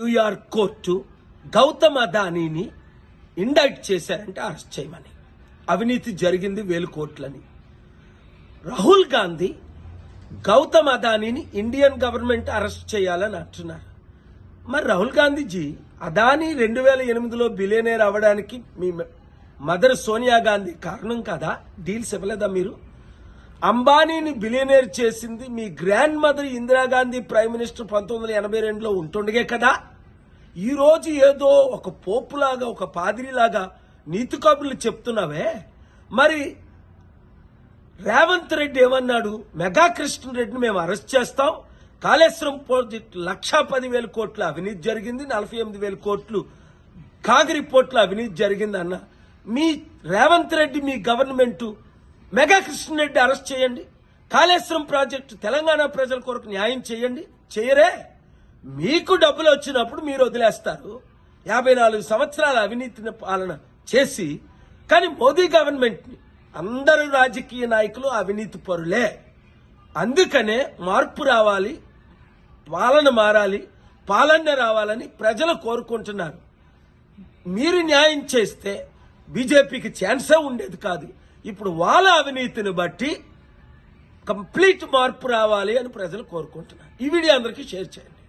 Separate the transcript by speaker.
Speaker 1: New York court Gautam అదానీని indict చేశారంటే arrest చేయమని. అవినీతి జరిగింది వేలు కోట్లని. రాహుల్ గాంధీ గౌతమ్ అదానీని ఇండియన్ గవర్నమెంట్ అరెస్ట్ చేయాలని అంటున్నారు. మరి రాహుల్ గాంధీజీ అదానీ రెండు వేల ఎనిమిదిలో బిలియనేర్ అవ్వడానికి మీ మదర్ సోనియా గాంధీ కారణం కదా? డీల్స్ ఇవ్వలేదా మీరు? అంబానీని బిలియనేర్ చేసింది మీ grandmother Indira Gandhi prime minister పంతొమ్మిది వందల ఎనభై రెండులో ఉంటుండగే కదా? ఈరోజు ఏదో ఒక పోపులాగా ఒక పాదిరిలాగా నీతి కబుర్లు చెప్తున్నావే? మరి రేవంత్ రెడ్డి ఏమన్నాడు? మెగా కృష్ణ రెడ్డిని మేము అరెస్ట్ చేస్తాం. కాళేశ్వరం ప్రాజెక్టు లక్షా పదివేల కోట్ల అవినీతి జరిగింది నలభై ఎనిమిది వేల కోట్లు కాగిరి పోట్ల అవినీతి జరిగిందన్న. మీ రేవంత్ రెడ్డి మీ government mega Krishna Reddy arrest చేయండి. కాళేశ్వరం ప్రాజెక్టు తెలంగాణ ప్రజల కొరకు న్యాయం చేయండి. చేయరే. మీకు డబ్బులు వచ్చినప్పుడు మీరు వదిలేస్తారు. యాభై నాలుగు సంవత్సరాల అవినీతిని పాలన చేసి కానీ మోదీ గవర్నమెంట్ని అందరు రాజకీయ నాయకులు అవినీతి పరులే. అందుకనే మార్పు రావాలి పాలన మారాలి పాలన రావాలని ప్రజలు కోరుకుంటున్నారు. మీరు న్యాయం చేస్తే బీజేపీకి ఛాన్సే ఉండేది కాదు. ఇప్పుడు వాళ్ళ అవినీతిని బట్టి కంప్లీట్ మార్పు రావాలి అని ప్రజలు కోరుకుంటున్నారు. ఈ వీడియో అందరికీ షేర్ చేయండి.